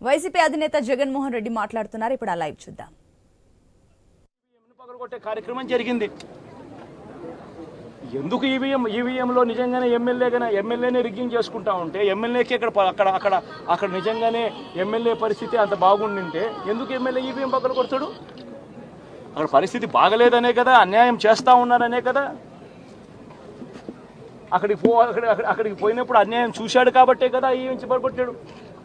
YCP అధినేత జగన్మోహన్ రెడ్డి మాట్లాడుతున్నారు. ఇప్పుడు ఆ లైవ్ చూద్దాం. పగలగొట్టే కార్యక్రమం జరిగింది. ఎందుకు ఈవీఎం? ఈవీఎంలో నిజంగానే ఎమ్మెల్యేగానే ఎమ్మెల్యేనే రిగ్గింగ్ చేసుకుంటా ఉంటే ఎమ్మెల్యేకి అక్కడ అక్కడ అక్కడ అక్కడ నిజంగానే ఎమ్మెల్యే పరిస్థితి అంత బాగుండింటే ఎందుకు ఎమ్మెల్యే ఈవీఎం పక్కన కొడతాడు అక్కడ పరిస్థితి బాగలేదనే కదా అన్యాయం చేస్తా ఉన్నారనే కదా. అక్కడికి పో అక్కడ అక్కడికి పోయినప్పుడు అన్యాయం చూశాడు కాబట్టే కదా ఈవీఎం పగలగొట్టాడు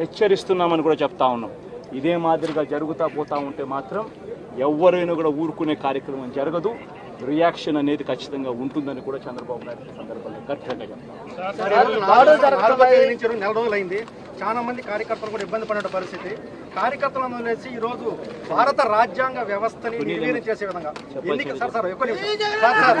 హెచ్చరిస్తున్నామని కూడా చెప్తా ఉన్నాం. ఇదే మాదిరిగా జరుగుతా పోతా ఉంటే మాత్రం ఎవరైనా కూడా ఊరుకునే కార్యక్రమం జరగదు. రియాక్షన్ అనేది ఖచ్చితంగా ఉంటుందని కూడా చంద్రబాబు నాయుడు ఈ సందర్భంగా ఖచ్చితంగా చెప్తాను నెల రోజులైంది చాలా మంది కార్యకర్తలు కూడా ఇబ్బంది పడిన పరిస్థితి. కార్యకర్తలను వదిలేసి ఈ రోజు భారత రాజ్యాంగ వ్యవస్థని నిర్వీర్యం చేసే విధంగా ఎన్నిక సార్ సార్ ఒక్క నిమిషం. సార్ సార్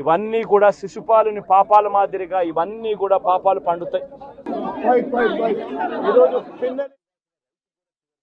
ఇవన్నీ కూడా శిశుపాలుని పాపాల మాదిరిగా ఇవన్నీ కూడా పాపాలు పండుతాయి. ఈరోజు